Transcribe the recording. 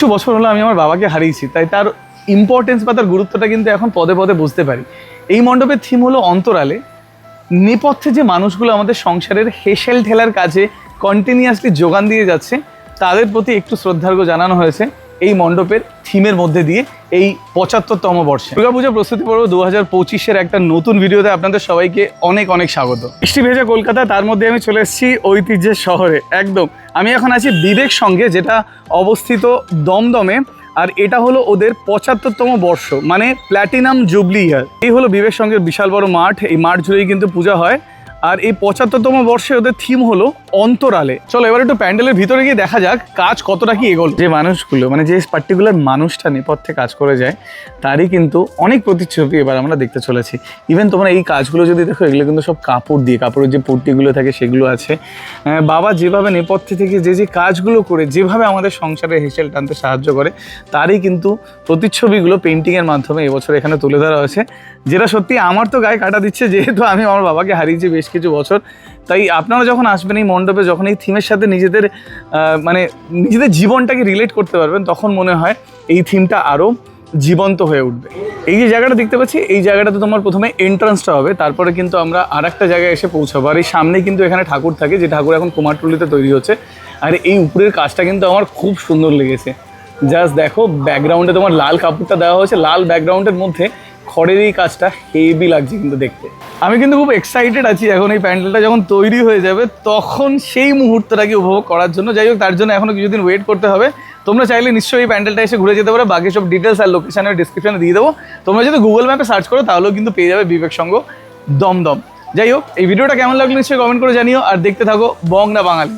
কিছু বছর হলো আমি আমার বাবাকে হারিয়েছি, তাই তার ইম্পর্টেন্স বা তার গুরুত্বটা কিন্তু এখন পদে পদে বুঝতে পারি। এই মণ্ডপের থিম হলো অন্তরালে। নেপথ্যে যে মানুষগুলো আমাদের সংসারের হেসেল ঠেলার কাজে কন্টিনিউয়াসলি যোগান দিয়ে যাচ্ছে, তাদের প্রতি একটু শ্রদ্ধার্ঘ্য জানানো হয়েছে। এই মণ্ডপের থিমের মধ্যে দিয়ে এই পঁচাত্তরতম বর্ষে। দুর্গাপূজা প্রস্তুতি পর্ব দু হাজার পঁচিশের একটা নতুন ভিডিওতে আপনাদের সবাইকে অনেক অনেক স্বাগত। বৃষ্টি ভেজা কলকাতা, তার মধ্যে আমি চলে এসেছি ঐতিহ্যের শহরে, একদম। আমি এখন আছি বিবেক সঙ্গে, যেটা অবস্থিত দমদমে, আর এটা হলো ওদের পঁচাত্তরতম বর্ষ মানে প্ল্যাটিনাম জুবলি ইয়ার এই হলো বিবেক সঙ্গের বিশাল বড় মাঠ, এই মাঠ জুড়েই কিন্তু পূজা হয়। আর এই পঁচাত্তরতম বর্ষে ওদের থিম হলো অন্তরালে। চলো, এবার একটু প্যান্ডেলের ভিতরে গিয়ে দেখা যাক কাজ কতটা কি এগোল। যে মানুষগুলো মানে যে পার্টিকুলার মানুষটা নেপথ্যে কাজ করে যায়, তারই কিন্তু অনেক প্রতিচ্ছবি এবার আমরা দেখতে চলেছি। ইভেন তোমরা এই কাজগুলো যদি দেখো, এগুলো কিন্তু সব কাপড় দিয়ে, কাপড়ের যে পট্টিগুলো থাকে সেগুলো আছে। বাবা যেভাবে নেপথ্যে থেকে যে যে কাজগুলো করে, যেভাবে আমাদের সংসারে হেসেল টানতে সাহায্য করে, তারই কিন্তু প্রতিচ্ছবিগুলো পেন্টিংয়ের মাধ্যমে এবছর এখানে তুলে ধরা হয়েছে। যেটা সত্যি আমার তো গায়ে কাটা দিচ্ছে, যেহেতু আমি আমার বাবাকে হারিয়েছি বেশ কিছু বছর। তাই আপনারা যখন আসবেন এই মণ্ডপে যখন এই থিমের সাথে নিজেদের মানে নিজেদের জীবনটাকে রিলেট করতে পারবেন, তখন মনে হয় এই থিমটা আরও জীবন্ত হয়ে উঠবে। এই যে জায়গাটা দেখতে পাচ্ছি, এই জায়গাটাতে তোমার প্রথমে এন্ট্রান্সটা হবে, তারপরে কিন্তু আমরা আর একটা জায়গায় এসে পৌঁছাবো। আর এই সামনে কিন্তু এখানে ঠাকুর থাকে, যে ঠাকুর এখন কুমারটুলিতে তৈরি হচ্ছে। আর এই উপরের কাজটা কিন্তু আমার খুব সুন্দর লেগেছে। জাস্ট দেখো ব্যাকগ্রাউন্ডে তোমার লাল কাপড়টা দেওয়া হয়েছে, লাল ব্যাকগ্রাউন্ডের মধ্যে খড়ের এই কাজটা হেভি লাগছে কিন্তু দেখতে। আমি কিন্তু খুব এক্সাইটেড আছি এখন এই প্যান্ডেলটা যখন তৈরি হয়ে যাবে, তখন সেই মুহূর্তটাকে উপভোগ করার জন্য। যাই হোক, তার জন্য এখনও কিছুদিন ওয়েট করতে হবে। তোমরা চাইলে নিশ্চয়ই এই প্যান্ডেলটা এসে ঘুরে যেতে পারো। বাকি সব ডিটেলস আর লোকেশন আমি ডিসক্রিপশনে দিয়ে দেবো। তোমরা যদি গুগল ম্যাপে সার্চ করো, তাহলেও কিন্তু পেয়ে যাবে বিবেক সঙ্গ দমদম। যাই হোক, এই ভিডিওটা কেমন লাগল নিশ্চয়ই কমেন্ট করে জানিও। আর দেখতে থাকো বং না বাঙালি।